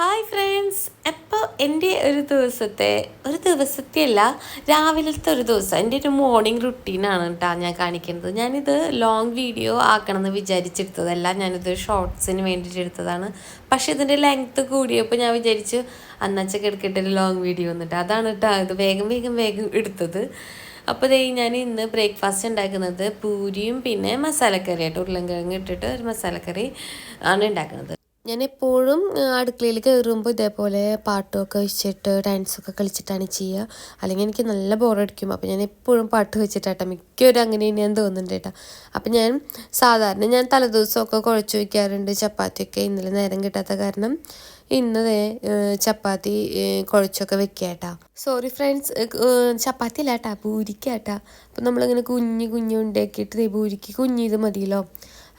Hi friends. അപ്പോൾ എന്റെ ഒരു ദിവസത്തെ ഒരു ദിവസത്തെ അല്ല രാവിലത്തെ ഒരു ദിവസം. എന്റെ ഒരു മോർണിംഗ് റുട്ടീനാണ് കേട്ടോ ഞാൻ കാണിക്കുന്നത്. ഞാനിത് ലോങ് വീഡിയോ ആക്കണമെന്ന് വിചാരിച്ചെടുത്തതല്ല. ഞാനിത് ഷോർട്സിന് വേണ്ടിയിട്ട് എടുത്തതാണ്. പക്ഷേ ഇതിന്റെ ലെങ്ത്ത് കൂടിയപ്പോൾ ഞാൻ വിചാരിച്ചു അന്നച്ച എടുക്കട്ടെ ഒരു ലോങ് വീഡിയോ എന്നിട്ട്. അതാണ് കേട്ടോ ഇത് വേഗം വേഗം വേഗം എടുത്തത്. അപ്പോൾ ദേ ഞാൻ ഇന്ന് ബ്രേക്ക്ഫാസ്റ്റ് ഉണ്ടാക്കുന്നത് പൂരിയും പിന്നെ മസാലക്കറി ആയിട്ട് ഉരുളൻകിഴങ്ങ് ഇട്ടിട്ട് ഒരു മസാലക്കറി ആണ് ഉണ്ടാക്കുന്നത്. ഞാൻ എപ്പോഴും അടുക്കളയിൽ കയറുമ്പോൾ ഇതേപോലെ പാട്ടൊക്കെ വെച്ചിട്ട് ഡാൻസൊക്കെ കളിച്ചിട്ടാണ് ചെയ്യുക. അല്ലെങ്കിൽ എനിക്ക് നല്ല ബോറടിക്കും. അപ്പോൾ ഞാൻ എപ്പോഴും പാട്ട് വെച്ചിട്ടാട്ടോ. മിക്കവരും അങ്ങനെ തന്നെയാണ് തോന്നുന്നുണ്ട് കേട്ടോ. അപ്പം ഞാൻ സാധാരണ ഞാൻ തലേദിവസമൊക്കെ കുഴച്ച് വയ്ക്കാറുണ്ട് ചപ്പാത്തിയൊക്കെ. ഇന്നലെ നേരം കിട്ടാത്ത കാരണം ഇന്ന് ചപ്പാത്തി കുഴച്ചൊക്കെ വെക്കാട്ടാ സോറി ഫ്രണ്ട്സ് ചപ്പാത്തി അല്ല കേട്ടാ പൂരിക്കാട്ടാ അപ്പം നമ്മളിങ്ങനെ കുഞ്ഞ് കുഞ്ഞ് ഉണ്ടാക്കിയിട്ട് പൂരിക്ക് കുഞ്ഞിത് മതിയല്ലോ.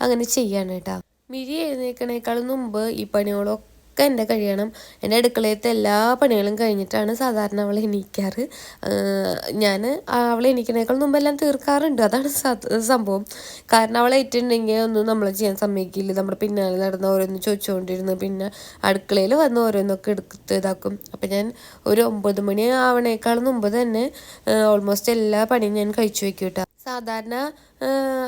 അങ്ങനെ ചെയ്യാണ് കേട്ടാ. മിരി എഴുന്നേക്കണേക്കാളും മുമ്പ് ഈ പണികളൊക്കെ എന്റെ കഴിയണം. എന്റെ അടുക്കളയത്തെ എല്ലാ പണികളും കഴിഞ്ഞിട്ടാണ് സാധാരണ അവൾ എണീക്കാറ്. ഞാൻ അവൾ എണീക്കണേക്കാൾ മുമ്പ് എല്ലാം തീർക്കാറുണ്ട്. അതാണ് സംഭവം. കാരണം അവൾ ഏറ്റുണ്ടെങ്കിൽ ഒന്നും നമ്മൾ ചെയ്യാൻ സമ്മതിക്കില്ല. നമ്മുടെ പിന്നാലെ നടന്ന് ഓരോന്ന് ചോദിച്ചുകൊണ്ടിരുന്നു പിന്നെ അടുക്കളയിൽ വന്ന് ഓരോന്നൊക്കെ എടുത്ത് ഇതാക്കും. അപ്പം ഞാൻ ഒരു ഒമ്പത് മണി ആവണേക്കാൾ മുമ്പ് തന്നെ ഓൾമോസ്റ്റ് എല്ലാ പണിയും ഞാൻ കഴിച്ചു വെക്കും കേട്ടോ. സാധാരണ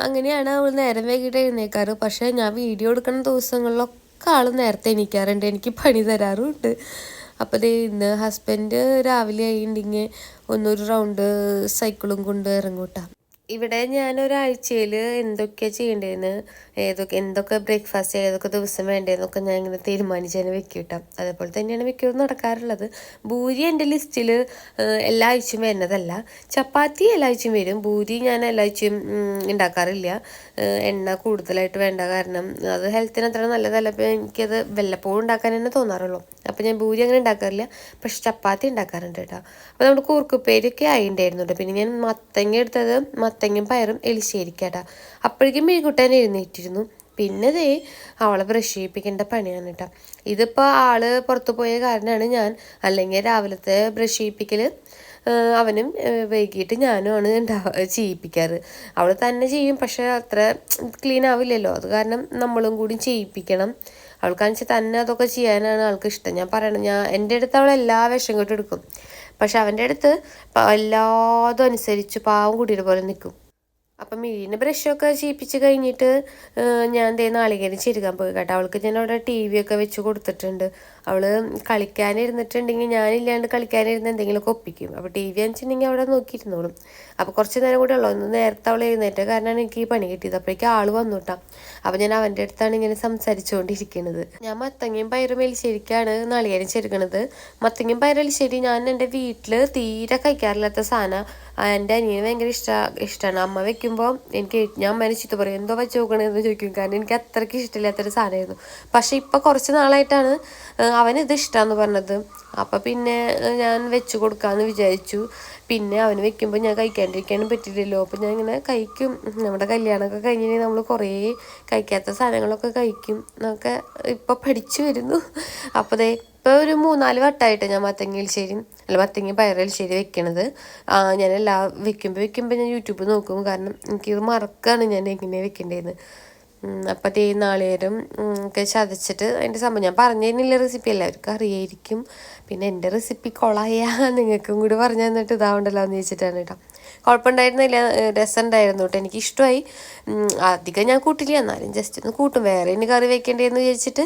അങ്ങനെയാണ് അവൾ നേരം വൈകിട്ട് എഴുന്നേക്കാറ്. പക്ഷേ ഞാൻ വീഡിയോ എടുക്കുന്ന ദിവസങ്ങളിലൊക്കെ ആൾ നേരത്തെ എണീക്കാറുണ്ട്. എനിക്ക് പണി തരാറുമുണ്ട് അപ്പോൾ ദേ ഇന്ന് ഹസ്ബൻഡ് രാവിലെ ആയിട്ടുണ്ടെങ്കിൽ ഒന്നൊരു റൗണ്ട് സൈക്കിളും കൊണ്ട് ഇറങ്ങൂട്ടാ. ഇവിടെ ഞാൻ ഒരാഴ്ചയിൽ എന്തൊക്കെയാണ് ചെയ്യേണ്ടതെന്ന് ഏതൊക്കെ എന്തൊക്കെ ബ്രേക്ക്ഫാസ്റ്റ് ഏതൊക്കെ ദിവസം വേണ്ടതെന്നൊക്കെ ഞാൻ ഇങ്ങനെ തീരുമാനിച്ച് തന്നെ വെക്കും അതേപോലെ തന്നെയാണ് മിക്കതും നടക്കാറുള്ളത്. ഭൂരി എന്റെ ലിസ്റ്റിൽ എല്ലാ ആഴ്ചയും വരുന്നതല്ല. ചപ്പാത്തി എല്ലാ ആഴ്ചയും വരും. ഭൂരി ഞാൻ എല്ലാ ആഴ്ചയും ഉണ്ടാക്കാറില്ല എണ്ണ കൂടുതലായിട്ട് വേണ്ട കാരണം അത് ഹെൽത്തിന് അത്ര നല്ലതല്ല. അപ്പോൾ എനിക്കത് വല്ലപ്പോഴും ഉണ്ടാക്കാൻ തന്നെ തോന്നാറുള്ളൂ. അപ്പോൾ ഞാൻ ഭൂരി അങ്ങനെ ഉണ്ടാക്കാറില്ല പക്ഷെ ചപ്പാത്തി ഉണ്ടാക്കാറുണ്ട് കേട്ടോ. അപ്പോൾ നമ്മുടെ കൂർക്കുപ്പേരൊക്കെ ആയിണ്ടായിരുന്നു കേട്ടോ പിന്നെ ഞാൻ മത്തങ്ങ എടുത്തത് മത്തങ്ങയും പയറും എലിശ്ശേരിക്കാട്ടാ അപ്പോഴേക്കും മെഴുകുട്ടാൻ എഴുന്നേറ്റിരുന്നു. പിന്നെ ദേ അവളെ ബ്രഷ് ചെയ്യിപ്പിക്കേണ്ട പണിയാണ് കേട്ടോ. ഇതിപ്പോൾ ആൾ പുറത്തു പോയ കാരണമാണ് ഞാൻ അല്ലെങ്കിൽ രാവിലത്തെ ബ്രഷ് ചെയ്യിപ്പിക്കൽ അവനും വൈകിട്ട് ഞാനുമാണ് ഉണ്ടാവ ചെയ്യിപ്പിക്കാറ്. അവൾ തന്നെ ചെയ്യും പക്ഷെ അത്ര ക്ലീൻ ആവില്ലല്ലോ. അത് കാരണം നമ്മളും കൂടി ചെയ്യിപ്പിക്കണം. അവൾക്കാണെന്ന് വെച്ചാൽ തന്നെ അതൊക്കെ ചെയ്യാനാണ് ആൾക്ക് ഇഷ്ടം. ഞാൻ പറയണം ഞാൻ എന്റെ അടുത്ത് അവൾ എല്ലാ വിഷം എടുക്കും. പക്ഷെ അവന്റെ അടുത്ത് എല്ലാതും അനുസരിച്ച് പാവം കുടിയുടെ പോലെ നിൽക്കും അപ്പം മീനിന് ബ്രഷൊക്കെ ചീപ്പിച്ച് കഴിഞ്ഞിട്ട് ഞാൻ ദേ നാളികേരം ചിരുകാൻ പോയി കേട്ടോ. അവൾക്ക് ഞാൻ അവിടെ ടി വി ഒക്കെ വെച്ച് കൊടുത്തിട്ടുണ്ട്. അവൾ കളിക്കാനിരുന്നിട്ടുണ്ടെങ്കിൽ ഞാനില്ലാണ്ട് കളിക്കാനിരുന്ന് എന്തെങ്കിലുമൊക്കെ ഒപ്പിക്കും. അപ്പോൾ ടി വി അനുസരിച്ചിട്ടുണ്ടെങ്കിൽ അവിടെ നോക്കിയിരുന്നോളും. അപ്പോൾ കുറച്ച് നേരം കൂടെ ഉള്ളൂ. ഒന്ന് നേരത്തെ അവൾ എഴുന്നേറ്റ കാരണമാണ് എനിക്ക് ഈ പണി കിട്ടിയത്. അപ്പോഴേക്കും ആൾ വന്നു അപ്പോൾ ഞാൻ അവന്റെ അടുത്താണ് ഇങ്ങനെ സംസാരിച്ചുകൊണ്ടിരിക്കുന്നത് ഞാൻ മത്തങ്ങയും പയറും എലിശ്ശേരിക്കാണ് നളികേരം ചെരുക്കണത് മത്തങ്ങയും പയറും എലിശ്ശേരി ഞാൻ എന്റെ വീട്ടിൽ തീരെ കഴിക്കാറില്ലാത്ത സാധനം. എന്റെ അനിയന് ഭയങ്കര ഇഷ്ട ഇഷ്ടമാണ് അമ്മ വെക്കുമ്പോൾ എനിക്ക് ഞാൻ മനസ്സിത്ത് പറയും എന്തോ വെച്ച് നോക്കണമെന്ന് ചോദിക്കും. കാരണം എനിക്ക് അത്രയ്ക്ക് ഇഷ്ടമില്ലാത്തൊരു സാധനമായിരുന്നു. പക്ഷേ ഇപ്പോൾ കുറച്ച് നാളായിട്ടാണ് അവന് ഇത് ഇഷ്ടമാണെന്ന് പറഞ്ഞത്. അപ്പം പിന്നെ ഞാൻ വെച്ച് കൊടുക്കാമെന്ന് വിചാരിച്ചു. പിന്നെ അവന് വെക്കുമ്പോൾ ഞാൻ കഴിക്കാണ്ടിരിക്കാനും പറ്റില്ലല്ലോ. അപ്പം ഞാൻ ഇങ്ങനെ കഴിക്കും. നമ്മുടെ കല്യാണമൊക്കെ കഴിഞ്ഞാൽ നമ്മൾ കുറേ കഴിക്കാത്ത സാധനങ്ങളൊക്കെ കഴിക്കും. എന്നൊക്കെ ഇപ്പം പഠിച്ചു വരുന്നു. അപ്പോൾ ദേ ഇപ്പോൾ ഒരു മൂന്നാൽ വട്ടമായിട്ട് ഞാൻ മത്തങ്ങ എലിശ്ശേരി അല്ല മത്തങ്ങ പയർ എലിശ്ശേരി വെക്കണത്. ഞാൻ എല്ലാ വെക്കുമ്പോൾ വെക്കുമ്പോൾ ഞാൻ യൂട്യൂബ് നോക്കും. കാരണം എനിക്കിത് മറക്കാണ് ഞാൻ എങ്ങനെയാണ് വെക്കേണ്ടതെന്ന് അപ്പം തേ നാളികേരം ഒക്കെ ചതച്ചിട്ട് അതിന്റെ സംഭവം ഞാൻ പറഞ്ഞു തരുന്നില്ല റെസിപ്പി എല്ലാവർക്കും അറിയായിരിക്കും. പിന്നെ എന്റെ റെസിപ്പി കൊളായ നിങ്ങൾക്കും കൂടി പറഞ്ഞു തന്നിട്ട് ഇതാവണ്ടല്ലോ എന്ന് ചോദിച്ചിട്ടാണ് കേട്ടോ. കുഴപ്പമുണ്ടായിരുന്നില്ല രസം ഉണ്ടായിരുന്നു കേട്ടോ. എനിക്ക് ഇഷ്ടമായി. അധികം ഞാൻ കൂട്ടില്ല. എന്നാലും ജസ്റ്റ് ഒന്ന് കൂട്ടും. വേറെ ഇനി കറി വെക്കേണ്ടതെന്ന് വിചാരിച്ചിട്ട്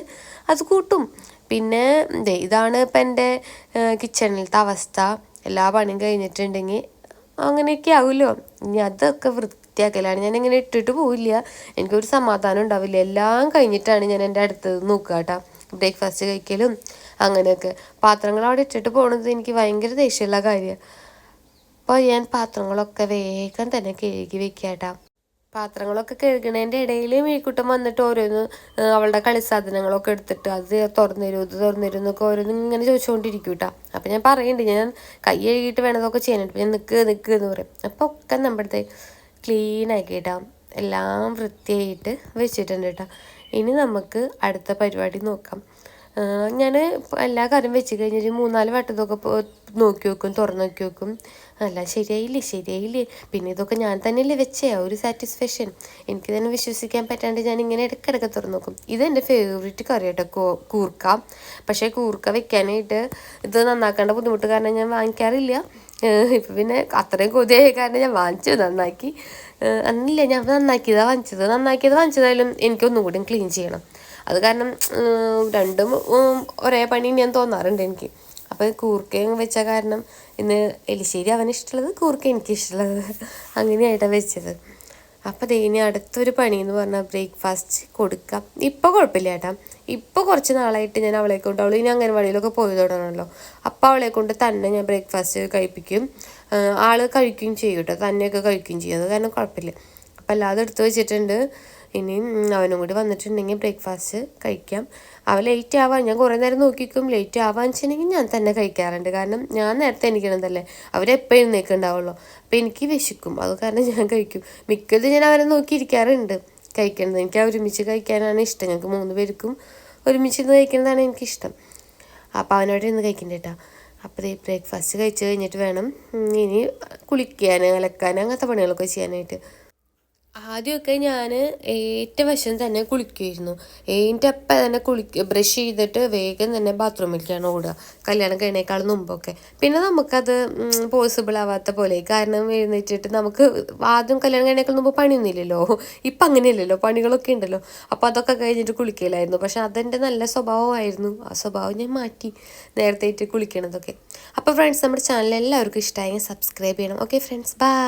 അത് കൂട്ടും. പിന്നെ ഇതാണ് ഇപ്പം എന്റെ കിച്ചണിലത്തെ അവസ്ഥ. എല്ലാ പണിയും കഴിഞ്ഞിട്ടുണ്ടെങ്കിൽ അങ്ങനെയൊക്കെ ആവുമല്ലോ. ഇനി അതൊക്കെ വൃത്തിയാക്കലാണ്. ഞാൻ ഇങ്ങനെ ഇട്ടിട്ട് പോവില്ല. എനിക്കൊരു സമാധാനം ഉണ്ടാവില്ല. എല്ലാം കഴിഞ്ഞിട്ടാണ് ഞാൻ എന്റെ അടുത്ത് നോക്കുക കേട്ടോ. ബ്രേക്ക്ഫാസ്റ്റ് കഴിക്കലും അങ്ങനെയൊക്കെ. പാത്രങ്ങൾ അവിടെ ഇട്ടിട്ട് പോകുന്നത് എനിക്ക് ഭയങ്കര ദേഷ്യമുള്ള കാര്യമാണ്. അപ്പോൾ ഞാൻ പാത്രങ്ങളൊക്കെ വേഗം തന്നെ കഴുകി വെക്കാട്ടാ പാത്രങ്ങളൊക്കെ കഴുകണതിന്റെ ഇടയിൽ മീക്കുട്ടം വന്നിട്ട് ഓരോന്ന് അവളുടെ കളി സാധനങ്ങളൊക്കെ എടുത്തിട്ട് അത് തുറന്നു തരും ഇത് തുറന്നു തരും എന്നൊക്കെ ഓരോന്ന് ഇങ്ങനെ ചോദിച്ചുകൊണ്ടിരിക്കും കേട്ടോ. അപ്പം ഞാൻ പറയുന്നുണ്ട് ഞാൻ കൈ കഴുകിയിട്ട് വേണതൊക്കെ ചെയ്യാനായിട്ട്. ഞാൻ നിൽക്ക് നിൽക്ക് എന്ന് പറയും. അപ്പോൾ ഒക്കെ നമ്മുടെ ഇടാം എല്ലാം വൃത്തിയായിട്ട് വെച്ചിട്ടുണ്ട് കേട്ടോ ഇനി നമുക്ക് അടുത്ത പരിപാടി നോക്കാം. ഞാൻ എല്ലാ കറിയും വെച്ച് കഴിഞ്ഞിട്ട് മൂന്നാൽ വട്ടം ഇതൊക്കെ നോക്കി വെക്കും തുറന്ന് നോക്കി വെക്കും. അല്ല ശരിയായില്ലേ ശരിയായില്ലേ? പിന്നെ ഇതൊക്കെ ഞാൻ തന്നെയല്ലേ വെച്ചേ ഒരു സാറ്റിസ്ഫാക്ഷൻ എനിക്ക് തന്നെ വിശ്വസിക്കാൻ പറ്റാണ്ട് ഞാൻ ഇങ്ങനെ ഇടയ്ക്കിടയ്ക്ക് തുറന്ന് നോക്കും. ഇതെന്റെ ഫേവറേറ്റ് കറി കേട്ടോ കൂർക്ക. പക്ഷേ കൂർക്ക വെക്കാനായിട്ട് ഇത് നന്നാക്കേണ്ട ബുദ്ധിമുട്ട് കാരണം ഞാൻ വാങ്ങിക്കാറില്ല. ഇപ്പം പിന്നെ അത്രയും കൊതിയായ കാരണം ഞാൻ വാങ്ങിച്ചു നന്നാക്കി. അന്നില്ല ഞാൻ നന്നാക്കിയതാണ് വാങ്ങിച്ചത്. നന്നാക്കിയത് വാങ്ങിച്ചതായാലും എനിക്കൊന്നും കൂടി ക്ലീൻ ചെയ്യണം. അത് കാരണം രണ്ടും ഒരേ പണി ഞാൻ തോന്നാറുണ്ട് എനിക്ക്. അപ്പോൾ കൂർക്കയും വെച്ച കാരണം ഇന്ന് എലിശ്ശേരി അവന് ഇഷ്ടമുള്ളത് കൂർക്ക എനിക്കിഷ്ടമുള്ളത് അങ്ങനെയായിട്ടാണ് വെച്ചത്. അപ്പോൾ ദേ ഇനി അടുത്തൊരു പണി എന്ന് പറഞ്ഞാൽ ബ്രേക്ക്ഫാസ്റ്റ് കൊടുക്കാം. ഇപ്പോൾ കുഴപ്പമില്ല ചേട്ടാ ഇപ്പോൾ കുറച്ച് നാളായിട്ട് ഞാൻ അവളെ കൊണ്ട് അവൾ ഇനി അംഗൻവാടിയിലൊക്കെ പോയി തുടങ്ങണമല്ലോ. അപ്പോൾ അവളെ കൊണ്ട് തന്നെ ഞാൻ ബ്രേക്ക്ഫാസ്റ്റ് കഴിപ്പിക്കും. ആൾ കഴിക്കുകയും ചെയ്യും കേട്ടോ തന്നെയൊക്കെ കഴിക്കുകയും ചെയ്യും. അത് കാരണം കുഴപ്പമില്ല. അപ്പം അല്ലാതെ എടുത്തു വെച്ചിട്ടുണ്ട്. ഇനി അവനും കൂടി വന്നിട്ടുണ്ടെങ്കിൽ ബ്രേക്ക്ഫാസ്റ്റ് കഴിക്കാം. അവൻ ലേറ്റ് ആവാൻ ഞാൻ കുറേ നേരം നോക്കിക്കും. ലേറ്റ് ആവാൻ വെച്ചിട്ടുണ്ടെങ്കിൽ ഞാൻ തന്നെ കഴിക്കാറുണ്ട്. കാരണം ഞാൻ നേരത്തെ എണീക്കണതല്ലേ. അവരെപ്പോഴും എഴുന്നേക്കുണ്ടാവുള്ളൂ അപ്പോൾ എനിക്ക് വിശക്കും. അത് കാരണം ഞാൻ കഴിക്കും. മിക്കതും ഞാൻ അവരെ നോക്കിയിരിക്കാറുണ്ട് കഴിക്കണത് എനിക്ക് ഒരുമിച്ച് കഴിക്കാനാണ് ഇഷ്ടം. ഞങ്ങൾക്ക് മൂന്ന് പേർക്കും ഒരുമിച്ച് ഇരുന്ന് കഴിക്കുന്നതാണ് എനിക്കിഷ്ടം. അപ്പോൾ അവനോട് ഇന്ന് കഴിക്കണ്ട കേട്ടോ അപ്പോൾ ഈ ബ്രേക്ക്ഫാസ്റ്റ് കഴിച്ച് കഴിഞ്ഞിട്ട് വേണം ഇനി കുളിക്കാൻ അലക്കാൻ അങ്ങനത്തെ പണികളൊക്കെ ചെയ്യാനായിട്ട്. ആദ്യമൊക്കെ ഞാൻ ഏറ്റ വശം തന്നെ കുളിക്കുമായിരുന്നു എന്റെ അപ്പ തന്നെ കുളിക്ക ബ്രഷ് ചെയ്തിട്ട് വേഗം തന്നെ ബാത്റൂമിലേക്കാണ് ഓടുക. കല്യാണം കഴിഞ്ഞേക്കാൾ മുമ്പൊക്കെ. പിന്നെ നമുക്കത് പോസിബിൾ ആവാത്ത പോലെ. കാരണം എഴുന്നേറ്റിട്ട് നമുക്ക് ആദ്യം കല്യാണം കഴിഞ്ഞേക്കാൾ മുമ്പ് പണിയൊന്നുമില്ലല്ലോ. ഇപ്പം അങ്ങനെയല്ലല്ലോ. പണികളൊക്കെ ഉണ്ടല്ലോ. അപ്പോൾ അതൊക്കെ കഴിഞ്ഞിട്ട് കുളിക്കലായിരുന്നു. പക്ഷെ അതെന്റെ നല്ല സ്വഭാവമായിരുന്നു. ആ സ്വഭാവം ഞാൻ മാറ്റി നേരത്തെ കുളിക്കണതൊക്കെ. അപ്പോൾ ഫ്രണ്ട്സ് നമ്മുടെ ചാനൽ എല്ലാവർക്കും ഇഷ്ടമായി. സബ്സ്ക്രൈബ് ചെയ്യണം. Okay friends bye